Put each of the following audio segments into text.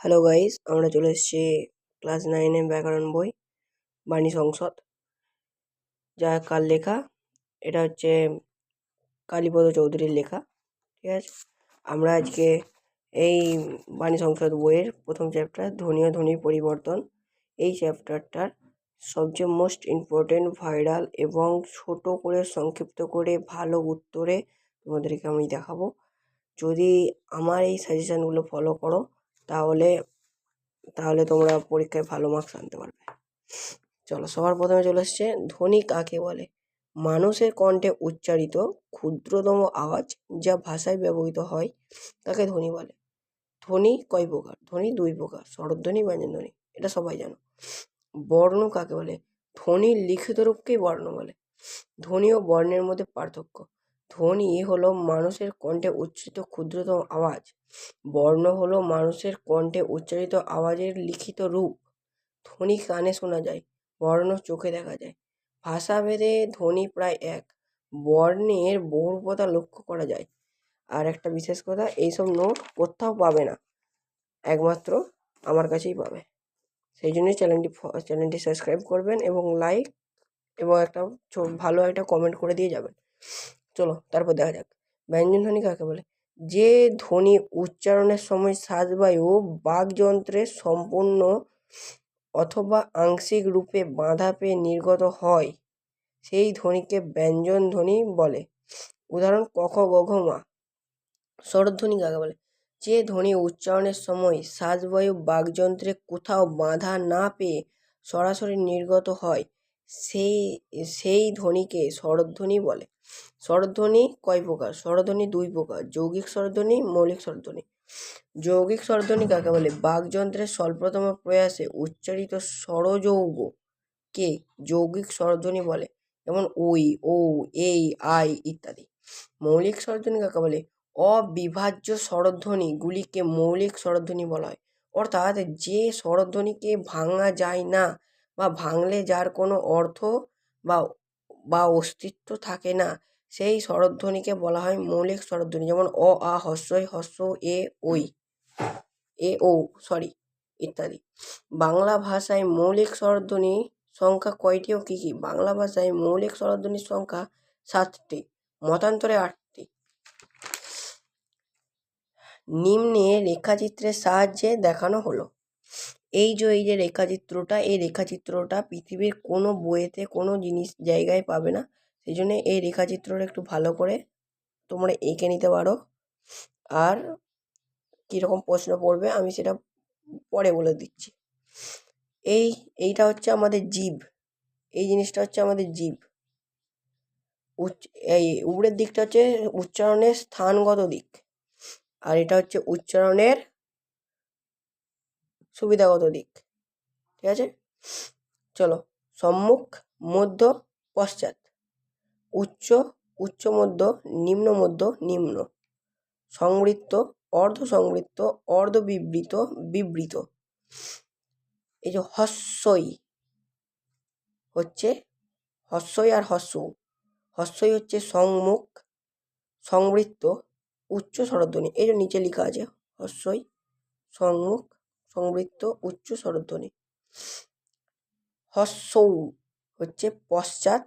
Hello guys আমরা চলে এসেছি ক্লাস নাইনে ব্যাকরণ বই, বাণী সংসদ। যা কার লেখা? এটা হচ্ছে কালীপদ চৌধুরীর লেখা, ঠিক আছে? আমরা আজকে এই বাণী সংসদ বইয়ের প্রথম চ্যাপ্টার ধ্বনি ও ধ্বনির পরিবর্তন, এই চ্যাপ্টারটার সবচেয়ে মোস্ট ইম্পর্টেন্ট ভাইরাল এবং ছোট করে, সংক্ষিপ্ত করে, ভালো উত্তরে তোমাদেরকে আমি দেখাবো। যদি আমার এই সাজেশানগুলো ফলো করো তাহলে তাহলে তোমরা পরীক্ষায় ভালো মার্কস আনতে পারবে। চলো, সবার প্রথমে চলে এসছে, ধ্বনি কাকে বলে? মানুষের কণ্ঠে উচ্চারিত ক্ষুদ্রতম আওয়াজ যা ভাষায় ব্যবহৃত হয়, তাকে ধ্বনি বলে। ধ্বনি কয় প্রকার? ধ্বনি দুই প্রকার, স্বরধ্বনি, ব্যঞ্জনধ্বনি, এটা সবাই জানো। বর্ণ কাকে বলে? ধ্বনির লিখিত রূপকেই বর্ণ বলে। ধ্বনি ও বর্ণের মধ্যে পার্থক্য। ধ্বনি হলো মানুষের কণ্ঠে উচ্চারিত ক্ষুদ্রতম আওয়াজ। বর্ণ হলো মানুষের কণ্ঠে উচ্চারিত আওয়াজের লিখিত রূপ। ধ্বনি কানে শোনা যায়, বর্ণ চোখে দেখা যায়। ভাষাভেদে ধ্বনি প্রায় এক। বর্ণের বহুরূপতা লক্ষ্য করা যায়। আর একটা বিশেষ কথা, এইসব নোট কোথাও পাবে না। একমাত্র আমার কাছেই পাবে। সেই জন্যই চ্যানেলটি চ্যানেলটি সাবস্ক্রাইব করবেন এবং লাইক এবং একটা ভালো একটা কমেন্ট করে দিয়ে যাবেন। চলো, তারপর দেখা যাক। ব্যঞ্জন ধ্বনি কাকে বলে? যে ধ্বনি উচ্চারণের সময় শ্বাসবায়ু বাকযন্ত্রে সম্পূর্ণ অথবা আংশিক রূপে বাঁধা পেয়ে নির্গত হয়, সেই ধ্বনিকে ব্যঞ্জন ধ্বনি বলে। উদাহরণ কখ গঘ মা। স্বরধ্বনি কাকে বলে? যে ধ্বনি উচ্চারণের সময় শ্বাসবায়ু বাকযন্ত্রে কোথাও বাঁধা না পেয়ে সরাসরি নির্গত হয়, সেই সেই ধ্বনিকে স্বরধ্বনি বলে। স্বরধ্বনি কয় প্রকার? স্বরধ্বনি দুই প্রকার, যৌগিক স্বরধ্বনি, মৌলিক স্বরধ্বনি। যৌগিক স্বরধ্বনি কাকে বলে? বাকযন্ত্রের স্বল্পতম প্রয়াসে উচ্চারিত স্বরযৌগ কে? যৌগিক স্বরধ্বনি বলে, যেমন ওই ও এই, আই ইত্যাদি। মৌলিক স্বরধ্বনি কাকে বলে? অবিভাজ্য স্বরধ্বনিগুলিকে মৌলিক স্বরধ্বনি বলা হয়। অর্থাৎ যে স্বরধ্বনিকে ভাঙা যায় না বা ভাঙলে যার কোনো অর্থ বা বা অস্তিত্ব থাকে না সেই স্বরধ্বনিকে বলা হয় মৌলিক স্বরধ্বনি যেমন অ, আ হস্যই হস্য, এ ওই এ ও সরি, ইত্যাদি। বাংলা ভাষায় মৌলিক স্বরধ্বনি সংখ্যা কয়টি ও কী কী? বাংলা ভাষায় মৌলিক স্বরধ্বনির সংখ্যা সাতটি, মতান্তরে আটটি। নিম্নে রেখাচিত্রের সাহায্যে দেখানো হলো। এই যে এই যে রেখাচিত্রটা, এই রেখাচিত্রটা পৃথিবীর কোনো বইয়েতে কোনো জিনিস জায়গায় পাবে না। সেই জন্যে এই রেখাচিত্রটা একটু ভালো করে তোমরা এঁকে নিতে পারো। আর কীরকম প্রশ্ন পড়বে আমি সেটা পরে বলে দিচ্ছি। এই, এইটা হচ্ছে আমাদের জীব। এই জিনিসটা হচ্ছে আমাদের জীব। উচ্চ এই উপরের দিকটা হচ্ছে উচ্চারণের স্থানগত দিক। আর এটা হচ্ছে উচ্চারণের সুবিধাগত দিক। ঠিক আছে? চলো, সম্মুখ, মধ্য, পশ্চাৎ। উচ্চ উচ্চ মধ্য, নিম্ন মধ্য, নিম্ন। সংবৃত্ত অর্ধ সংবৃত্ত অর্ধ বিবৃত বিবৃত। এই যে হস্যই হচ্ছে, হস্যই আর হস্য। হস্যই হচ্ছে সংমুখ, সংবৃত্ত, উচ্চ স্বরধ্বনি। এই যে নিচে লেখা আছে, হস্যই, সংমুখ, সংবৃত্ত, উচ্চ স্বরধ্বনি। হস্যৌ হচ্ছে পশ্চাৎ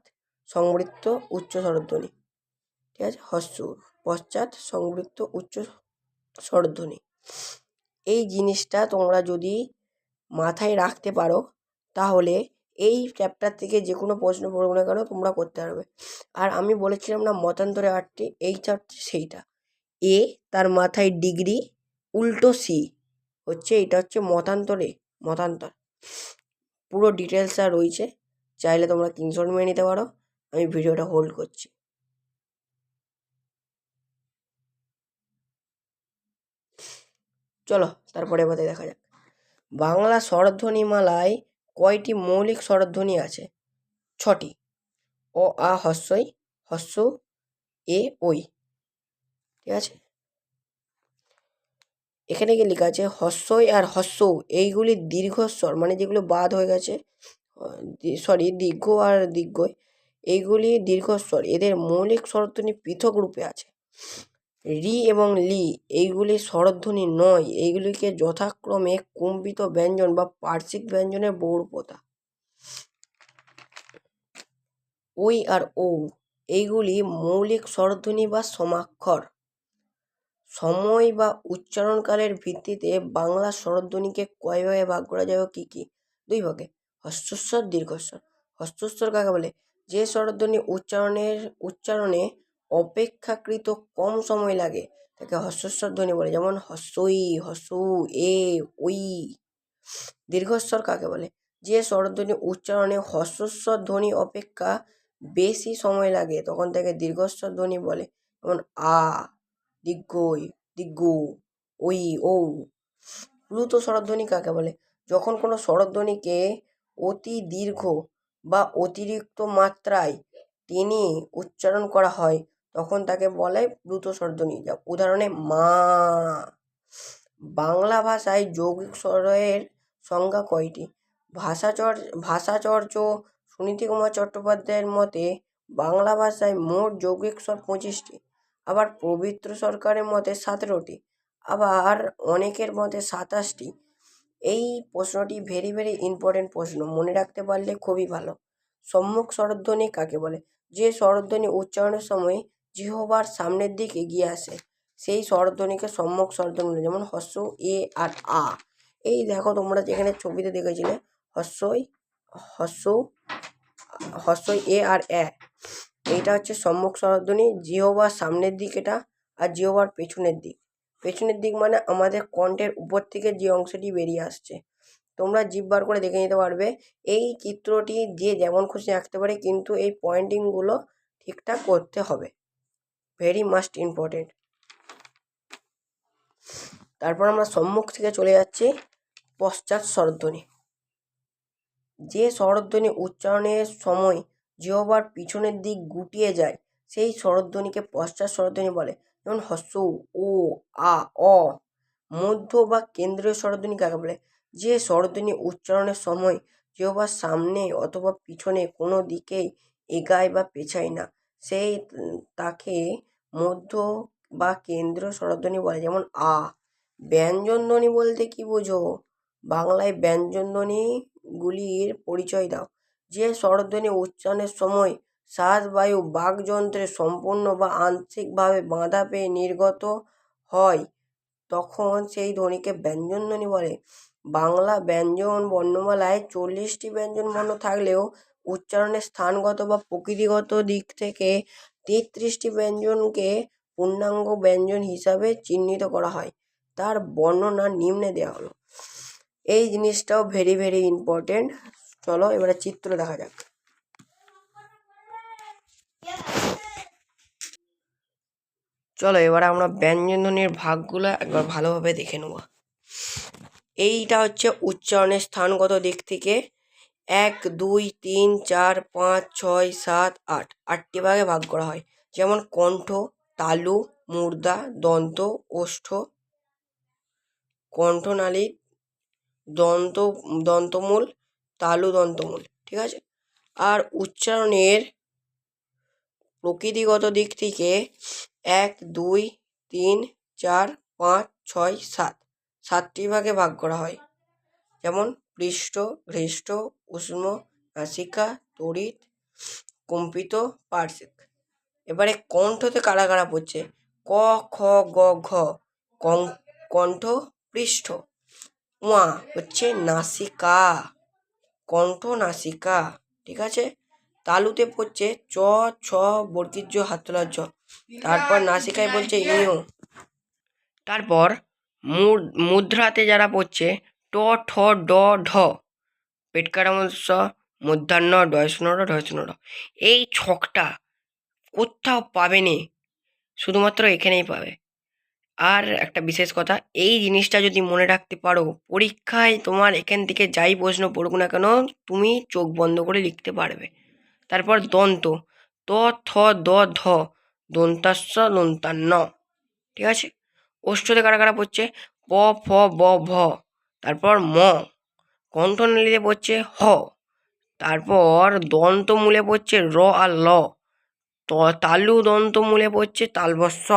সংবৃত্ত উচ্চ স্বরধ্বনি। ঠিক আছে? হস্য পশ্চাৎ সংবৃত্ত উচ্চ স্বরধ্বনি। এই জিনিসটা তোমরা যদি মাথায় রাখতে পারো, তাহলে এই চ্যাপ্টার থেকে যে কোনো প্রশ্ন পড়বে না কেন তোমরা করতে পারবে। আর আমি বলেছিলাম না, মতান্তরে আটটি, এই চারটি সেইটা। এ তার মাথায় ডিগ্রি, উল্টো সি। হচ্ছে এটা হচ্ছে মতান্তরে, মতান্তর। পুরো ডিটেলসটা রয়েছে। চাইলে তোমরা স্ক্রিনশট মেরে নিতে পারো। আমি ভিডিওটা হোল্ড করছি। চলো, তারপরে এবার দেখা যাক। বাংলা স্বরধ্বনিমালায় কয়টি মৌলিক স্বরধ্বনি আছে? ছটি। অ, আ হস্যই হস্য এ ওই ঠিক আছে? এখানে কি লেখা আছে হস্যই আর হস্য এইগুলি দীর্ঘস্বর মানে যেগুলো বাদ হয়ে গেছে সরি দীর্ঘ আর দীর্ঘই। এইগুলি দীর্ঘস্বর। এদের মৌলিক স্বরধ্বনি পৃথক রূপে আছে। রি এবং লি, এইগুলি স্বরধ্বনি নয়। এইগুলিকে যথাক্রমে কম্পিত ব্যঞ্জন বা পার্শ্বিক ব্যঞ্জনের বহুরূপতা। ওই আর ও এইগুলি মৌলিক স্বরধ্বনি বা সমাক্ষর। সময় বা উচ্চারণকালের ভিত্তিতে বাংলা স্বরধ্বনিকে কয় ভাগে করা যাবে কী কী? দুই ভাগে হস্যস্বর দীর্ঘস্বর। হস্যস্বর কাকে বলে? যে স্বরধ্বনি উচ্চারণের, উচ্চারণে অপেক্ষাকৃত কম সময় লাগে, তাকে হস্যস্বর ধ্বনি বলে। যেমন হস্যই, হস্যু, এ ওই দীর্ঘস্বর কাকে বলে? যে স্বরধ্বনি উচ্চারণে হস্যস্বর ধ্বনি অপেক্ষা বেশি সময় লাগে, তখন তাকে দীর্ঘস্বর ধ্বনি বলে। যেমন আ, দিগ্গই, দিগ্গু ওই ও প্লুত স্বরধ্বনি কাকে বলে? যখন কোনো স্বরধ্বনিকে অতি দীর্ঘ বা অতিরিক্ত মাত্রায় টেনে উচ্চারণ করা হয়, তখন তাকে বলে প্লুত স্বরধ্বনি যা উদাহরণে, মা। বাংলা ভাষায় যৌগিক স্বরের সংজ্ঞা কয়টি? ভাষাচর, ভাষাচর্য সুনীতি কুমার চট্টোপাধ্যায়ের মতে, বাংলা ভাষায় মোট যৌগিক স্বর পঁচিশটি, আবার পবিত্র সরকারের মতে সতেরোটি, আবার অনেকের মতে সাতাশটি এই প্রশ্নটি ভেরি ভেরি ইম্পর্টেন্ট প্রশ্ন। মনে রাখতে পারলে খুবই ভালো। সম্মুখ স্বরধ্বনি কাকে বলে? যে স্বরধ্বনি উচ্চারণের সময় জিহবার সামনের দিক এগিয়ে আসে, সেই স্বরধ্বনিকে সম্মুখ স্বরধ্বনি বলে। যেমন হস্য, এ, আর, আ। এই দেখো তোমরা যেখানে ছবিতে দেখেছিলে, হস্যই, হস্য, হস্যই, এ আর, এ। এইটা হচ্ছে সম্মুখ স্বরধ্বনি, জিহবার সামনের দিক এটা, আর জিহবার পেছনের দিক। পেছনের দিক মানে আমাদের কণ্ঠের উপর থেকে যে অংশটি বেরিয়ে আসছে। তোমরা জিভ বার করে দেখে নিতে পারবে, এই চিত্রটি যে যেমন খুশি আঁকতে পারে, কিন্তু এই পয়েন্টিংগুলো ঠিকঠাক করতে হবে। ভেরি মাস্ট ইম্পর্টেন্ট তারপর আমরা সম্মুখ থেকে চলে যাচ্ছি পশ্চাৎ স্বরধ্বনি। যে স্বরধ্বনি উচ্চারণের সময় জিহ্বার পিছনের দিক গুটিয়ে যায়, সেই স্বরধ্বনিকে পশ্চাৎ স্বরধ্বনি বলে। যেমন হস্য ও, আ, অ, মধ্য বা কেন্দ্রীয় স্বরধ্বনি কাকে বলে? যে স্বরধ্বনি উচ্চারণের সময় জিহ্বার সামনে অথবা পিছনে কোনো দিকেই এগায় বা পেছায় না। সেই তাকে মধ্য বা কেন্দ্রীয় স্বরধ্বনি বলে, যেমন আ। ব্যঞ্জনধ্বনি বলতে কী বোঝো? বাংলায় ব্যঞ্জনধ্বনিগুলির পরিচয় দাও। যে স্বরধ্বনি উচ্চারণের সময় শ্বাস বায়ু বাকযন্ত্রে সম্পূর্ণ বা আংশিকভাবে বাধা পেয়ে নির্গত হয়, তখন সেই ধ্বনিকে ব্যঞ্জনধ্বনি বলে। বাংলা ব্যঞ্জন বর্ণমালায় চল্লিশটি ব্যঞ্জন বর্ণ থাকলেও উচ্চারণের স্থানগত বা প্রকৃতিগত দিক থেকে তেত্রিশটি ব্যঞ্জনকে পূর্ণাঙ্গ ব্যঞ্জন হিসাবে চিহ্নিত করা হয়। তার বর্ণনা নিম্নে দেওয়া হলো। এই জিনিসটাও ভেরি ভেরি ইম্পর্টেন্ট চলো এবারে চিত্র দেখা যাক। চলো, এবারে আমরা ব্যঞ্জনধ্বনির ভাগগুলো একবার ভালোভাবে দেখে নেব। এইটা হচ্ছে উচ্চারণের স্থানগত দিক থেকে এক, দুই, তিন, চার, পাঁচ, ছয়, সাত, আট। আটটি ভাগে ভাগ করা হয়। যেমন কণ্ঠ, তালু মূর্ধা দন্ত, ওষ্ঠ, কণ্ঠনালী, দন্ত, দন্তমূল, তালু, দন্তমূল, ঠিক আছে? আর উচ্চারণের প্রকৃতিগত দিক থেকে এক, দুই, তিন, চার, পাঁচ, ছয়, সাত। সাতটি ভাগে ভাগ করা হয়। যেমন পৃষ্ঠ, ঘৃষ্ট, উষ্ণ, নাসিকা, তড়িৎ, কম্পিত, পার্শ্বিক। এবারে কণ্ঠতে কারা কারা পড়ছে? ক, খ, গ, ঘ। কণ্ঠ, পৃষ্ঠ। ওয়া হচ্ছে নাসিকা। কণ্ঠ নাসিকা, ঠিক আছে? তালুতে পড়ছে চ, ছ বর্গীর হাতলার জ। তারপর নাসিকায় বলছে ইও তারপর মুদ্রাতে যারা পড়ছে, ট, ঠ, ড, ঢ। পেটকারামস্য, মধ্যাহ্ন, ডয়সনর ঢয়সনর এই ছকটা কোথাও পাবে নে? শুধুমাত্র এখানেই পাবে। আর একটা বিশেষ কথা, এই জিনিসটা যদি মনে রাখতে পারো, পরীক্ষায় তোমার এখান থেকে যাই প্রশ্ন পড়ুক না কেন, তুমি চোখ বন্ধ করে লিখতে পারবে। তারপর দন্ত। ত, থ, দ, ধ। দন্তাস্য দন্তান্ন। ঠিক আছে? ওষ্ঠতে কারা কারা পড়ছে? প, ফ, ব, ভ। তারপর ম। কণ্ঠনালীতে পড়ছে হ। তারপর দন্তমূলে পড়ছে র আর ল। তালু দন্তমূলে পড়ছে তালবস্য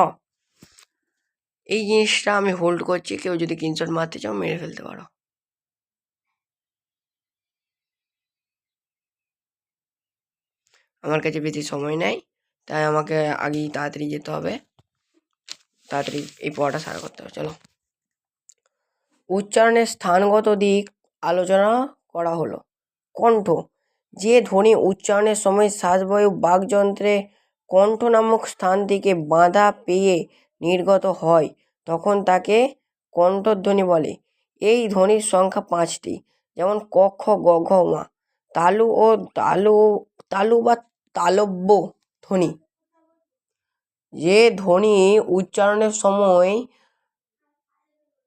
এই জিনিসটা আমি হোল্ড করছি। কেউ যদি স্ক্রিনশট মারতে চাও, মেরে ফেলতে পারো। আমার কাছে বেশি সময় নেই। তাই আমাকে আগেই তাড়াতাড়ি যেতে হবে। তাড়াতাড়ি এই পড়াটা সারা করতে হবে, চলো। উচ্চারণের স্থানগত দিক আলোচনা করা হলো। কণ্ঠ। যে ধ্বনি উচ্চারণের সময় শ্বাসবায়ু বাকযন্ত্রে কণ্ঠ নামক স্থান থেকে বাঁধা পেয়ে নির্গত হয়, তখন তাকে কণ্ঠধ্বনি বলে। এই ধ্বনির সংখ্যা পাঁচটি, যেমন কক্ষ খ, গ, ঘ মা তালু ও তালু তালু বা তালব্য ধ্বনি। যে ধ্বনি উচ্চারণের সময়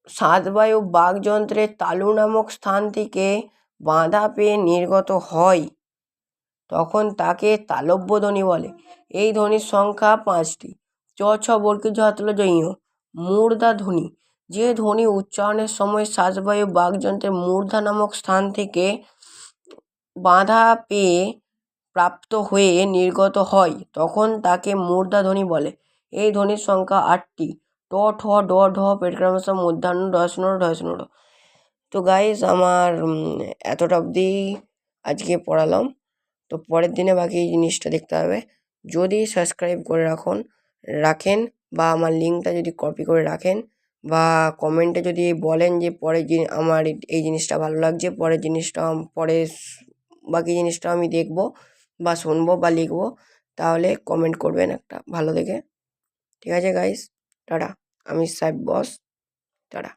শ্বাসবায়ু বাকযন্ত্রের তালু নামক স্থান থেকে বাঁধা পেয়ে নির্গত হয়, তখন তাকে তালব্য ধ্বনি বলে। এই ধ্বনির সংখ্যা পাঁচটি। চ, ছ বর্গী ঝ হাতল জয় মূর্ধা ধ্বনি। যে ধ্বনি উচ্চারণের সময় শ্বাসবায়ু বাকযন্ত্রের মূর্ধা নামক স্থান থেকে বাঁধা পেয়ে প্রাপ্ত হয়ে নির্গত হয়, তখন তাকে মূর্ধা ধ্বনি বলে। এই ধ্বনির সংখ্যা আটটি। ট, ঠ, ড, ঢ পেটগ্রামস মধ্যাহ্ন ডসনর ঢসনর তো গাইস আমার এতটা অবধি আজকে পড়ালাম। তো পরের দিনে বাকি এই জিনিসটা দেখতে হবে। যদি সাবস্ক্রাইব করে রাখুন, রাখেন বা আমার লিঙ্কটা যদি কপি করে রাখেন বা কমেন্টে যদি বলেন যে পরের জিনি, আমার এই- জিনিসটা ভালো লাগছে, পরের জিনিসটা পরে বাকি জিনিসটা আমি দেখব। বা শুনব বা লিখব, তাহলে কমেন্ট করবেন একটা ভালো দেখে। ঠিক আছে গাইস টাটা। আমি সাহেব বস, টাটা।